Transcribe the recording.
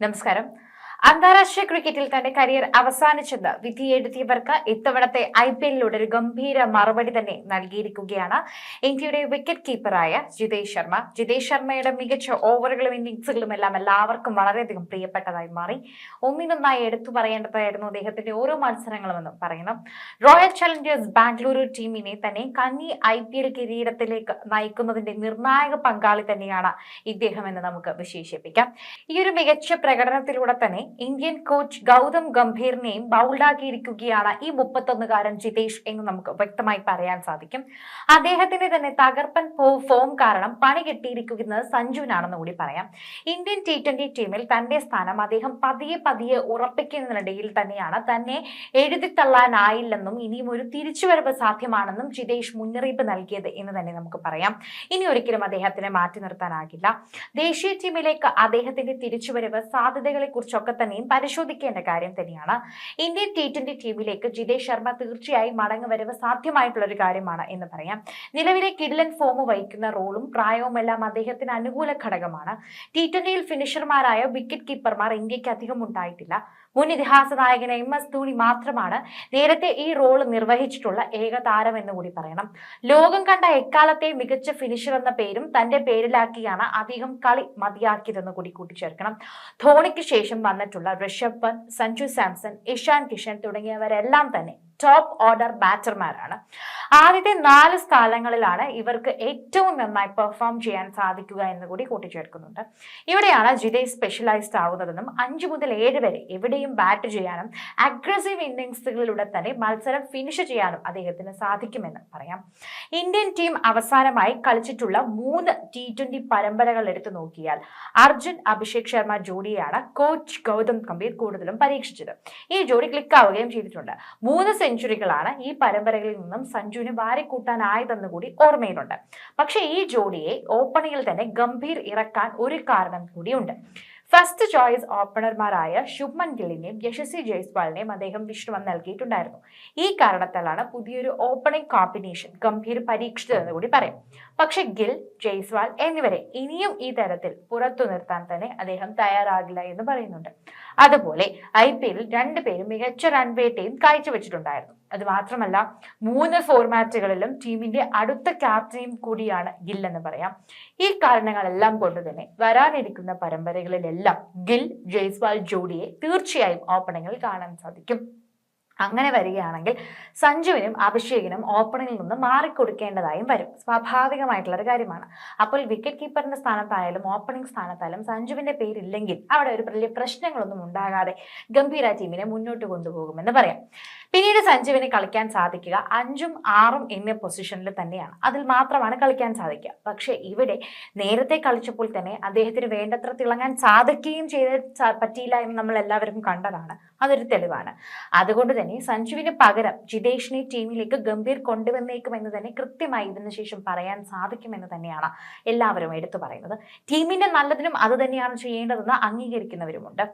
നമസ്കാരം. അന്താരാഷ്ട്ര ക്രിക്കറ്റിൽ തന്റെ കരിയർ അവസാനിച്ചെന്ന് വിധിയെഴുതിയവർക്ക് ഇത്തവണത്തെ ഐ പി എല്ലിലൂടെ ഒരു ഗംഭീര മറുപടി തന്നെ നൽകിയിരിക്കുകയാണ്. ഇന്ത്യയുടെ വിക്കറ്റ് കീപ്പറായ ജിതേഷ് ശർമ്മ. ജിതേഷ് ശർമ്മയുടെ മികച്ച ഓവറുകളും ഇന്നിംഗ്സുകളും എല്ലാം എല്ലാവർക്കും വളരെയധികം പ്രിയപ്പെട്ടതായി മാറി. ഒന്നിനൊന്നായി എടുത്തു പറയേണ്ടതായിരുന്നു അദ്ദേഹത്തിന്റെ ഓരോ മത്സരങ്ങളുമെന്നും പറയുന്നു. റോയൽ ചലഞ്ചേഴ്സ് ബാംഗ്ലൂരു ടീമിനെ തന്നെ കന്നി ഐ പി എൽ കിരീടത്തിലേക്ക് നയിക്കുന്നതിന്റെ നിർണായക പങ്കാളി തന്നെയാണ് ഇദ്ദേഹം എന്ന് നമുക്ക് വിശേഷിപ്പിക്കാം. ഈ ഒരു മികച്ച പ്രകടനത്തിലൂടെ തന്നെ ഇന്ത്യൻ കോച്ച് ഗൗതം ഗംഭീറിനെയും ബൗൾഡാക്കിയിരിക്കുകയാണ് ഈ മുപ്പത്തൊന്നുകാരൻ ജിതേഷ് എന്ന് നമുക്ക് വ്യക്തമായി പറയാൻ സാധിക്കും. അദ്ദേഹത്തിന്റെ തന്നെ തകർപ്പൻ ഫോ- കാരണം പണി കിട്ടിയിരിക്കുന്നത് സഞ്ജുവിനാണെന്ന് കൂടി പറയാം. ഇന്ത്യൻ ടി ട്വന്റി ടീമിൽ തന്റെ സ്ഥാനം അദ്ദേഹം പതിയെ പതിയെ ഉറപ്പിക്കുന്നതിനിടയിൽ തന്നെയാണ്. തന്നെ എഴുതിത്തള്ളാനായില്ലെന്നും ഇനിയും ഒരു തിരിച്ചുവരവ് സാധ്യമാണെന്നും ജിതേഷ് മുന്നറിയിപ്പ് നൽകിയത് എന്ന് തന്നെ നമുക്ക് പറയാം. ഇനി ഒരിക്കലും അദ്ദേഹത്തിനെ മാറ്റി നിർത്താനാകില്ല. ദേശീയ ടീമിലേക്ക് അദ്ദേഹത്തിന്റെ തിരിച്ചുവരവ് സാധ്യതകളെ കുറിച്ചൊക്കെ തന്നെയും പരിശോധിക്കേണ്ട കാര്യം തന്നെയാണ്. ഇന്ത്യൻ ടി ട്വന്റി ടീമിലേക്ക് ജിതേഷ് ശർമ്മ തീർച്ചയായും മടങ്ങുവരവ് സാധ്യമായിട്ടുള്ള ഒരു കാര്യമാണ് എന്ന് പറയാം. നിലവിലെ കിഡ്ലൻ ഫോം വഹിക്കുന്ന റോളും പ്രായവുമെല്ലാം അദ്ദേഹത്തിന് അനുകൂല ഘടകമാണ്. ടി ട്വന്റിയിൽ ഫിനിഷർമാരായ വിക്കറ്റ് കീപ്പർമാർ ഇന്ത്യയ്ക്ക് അധികം ഉണ്ടായിട്ടില്ല. മുൻ ഇതിഹാസ നായകൻ എം എസ് ധോണി മാത്രമാണ് നേരത്തെ ഈ റോൾ നിർവഹിച്ചിട്ടുള്ള ഏക താരം എന്ന് കൂടി പറയണം. ലോകം കണ്ട എക്കാലത്തെ മികച്ച ഫിനിഷർ എന്ന പേരും തന്റെ പേരിലാക്കിയാണ് അദ്ദേഹം കളി മതിയാക്കിയതെന്ന് കൂടി കൂട്ടിച്ചേർക്കണം. ധോണിക്ക് ശേഷം വന്നിട്ടുള്ള ഋഷഭ് പന്ത് സഞ്ജു സാംസൺ ഇഷാൻ കിഷൻ തുടങ്ങിയവരെല്ലാം തന്നെ ടോപ്പ് ഓർഡർ ബാറ്റർമാരാണ് ആദ്യത്തെ നാല് സ്ഥലങ്ങളിലാണ് ഇവർക്ക് ഏറ്റവും നന്നായി പെർഫോം ചെയ്യാൻ സാധിക്കുക എന്ന് കൂടി കൂട്ടിച്ചേർക്കുന്നുണ്ട്. ഇവിടെയാണ് ജിതേ സ്പെഷ്യലൈസ്ഡ് ആവുന്നതെന്നും അഞ്ചു മുതൽ ഏഴ് വരെ എവിടെയും ബാറ്റ് ചെയ്യാനും അഗ്രസീവ് ഇന്നിങ്സുകളിലൂടെ തന്നെ മത്സരം ഫിനിഷ് ചെയ്യാനും അദ്ദേഹത്തിന് സാധിക്കുമെന്ന് പറയാം. ഇന്ത്യൻ ടീം അവസാനമായി കളിച്ചിട്ടുള്ള മൂന്ന് ടി ട്വന്റി പരമ്പരകൾ എടുത്തു നോക്കിയാൽ അർജുൻ അഭിഷേക് ശർമ്മ ജോഡിയാണ് കോച്ച് ഗൗതം ഗംഭീർ കൂടുതലും പരീക്ഷിച്ചത്. ഈ ജോഡി ക്ലിക്കാവുകയും ചെയ്തിട്ടുണ്ട്. മൂന്ന് സെഞ്ചുറികളാണ് ഈ പരമ്പരകളിൽ നിന്നും സഞ്ജുവിന് വാരിക്കൂട്ടാനായതെന്ന് കൂടി ഓർമ്മയിലുണ്ട്. പക്ഷേ ഈ ജോഡിയെ ഓപ്പണിങ്ങിൽ തന്നെ ഗംഭീർ ഇറക്കാൻ ഒരു കാരണം കൂടിയുണ്ട്. ഫസ്റ്റ് ചോയ്സ് ഓപ്പണർമാരായ ശുഭ്മൻ ഗില്ലിനെയും യശസ്വി ജയ്സ്വാളിനെയും അദ്ദേഹം വിശ്രമം നൽകിയിട്ടുണ്ടായിരുന്നു. ഈ കാരണത്താലാണ് പുതിയൊരു ഓപ്പണിംഗ് കോമ്പിനേഷൻ ഗംഭീർ പരീക്ഷിച്ചതെന്ന് കൂടി പറയാം. പക്ഷെ ഗിൽ ജയ്സ്വാൾ എന്നിവരെ ഇനിയും ഈ തരത്തിൽ പുറത്തു നിർത്താൻ തന്നെ അദ്ദേഹം തയ്യാറാകില്ല എന്ന് പറയുന്നുണ്ട്. അതുപോലെ ഐ പി എല്ലിൽ രണ്ടുപേരും മികച്ച റൺ വേട്ടയും കാഴ്ചവെച്ചിട്ടുണ്ടായിരുന്നു. അത് മാത്രമല്ല മൂന്ന് ഫോർമാറ്റുകളിലും ടീമിന്റെ അടുത്ത ക്യാപ്റ്റനും കൂടിയാണ് ഗിൽ എന്ന് പറയാം. ഈ കാരണങ്ങളെല്ലാം കൊണ്ട് തന്നെ വരാനിരിക്കുന്ന പരമ്പരകളിലെല്ലാം ഗിൽ ജയ്സ്വാൾ ജോഡിയെ തീർച്ചയായും ഓപ്പണിങ്ങിൽ കാണാൻ സാധിക്കും. അങ്ങനെ വരികയാണെങ്കിൽ സഞ്ജുവിനും അഭിഷേകിനും ഓപ്പണിംഗിൽ നിന്ന് മാറിക്കൊടുക്കേണ്ടതായും വരും. സ്വാഭാവികമായിട്ടുള്ള ഒരു കാര്യമാണ്. അപ്പോൾ വിക്കറ്റ് കീപ്പറിന്റെ സ്ഥാനത്തായാലും ഓപ്പണിംഗ് സ്ഥാനത്തായാലും സഞ്ജുവിന്റെ പേരില്ലെങ്കിൽ അവിടെ ഒരു വലിയ പ്രശ്നങ്ങളൊന്നും ഉണ്ടാകാതെ ഗംഭീര ടീമിനെ മുന്നോട്ട് കൊണ്ടുപോകുമെന്ന് പറയാം. പിന്നീട് സഞ്ജുവിന് കളിക്കാൻ സാധിക്കുക അഞ്ചും ആറും എന്നീ പൊസിഷനിൽ തന്നെയാണ്. അതിൽ മാത്രമാണ് കളിക്കാൻ സാധിക്കുക. പക്ഷേ ഇവിടെ നേരത്തെ കളിച്ചപ്പോൾ തന്നെ അദ്ദേഹത്തിന് വേണ്ടത്ര തിളങ്ങാൻ സാധിക്കുകയും ചെയ്ത് പറ്റിയില്ല എന്ന് നമ്മൾ എല്ലാവരും കണ്ടതാണ്. അതൊരു തെളിവാണ്. അതുകൊണ്ട് തന്നെ സഞ്ജുവിന് പകരം ജിതേഷിനെ ടീമിലേക്ക് ഗംഭീർ കൊണ്ടുവന്നേക്കുമെന്ന് തന്നെ കൃത്യമായി ഇതിനു ശേഷം പറയാൻ സാധിക്കുമെന്ന് തന്നെയാണ് എല്ലാവരും എടുത്തു പറയുന്നത്. ടീമിന്റെ നല്ലതിനും അത് തന്നെയാണ് ചെയ്യേണ്ടതെന്ന് അംഗീകരിക്കുന്നവരുമുണ്ട്.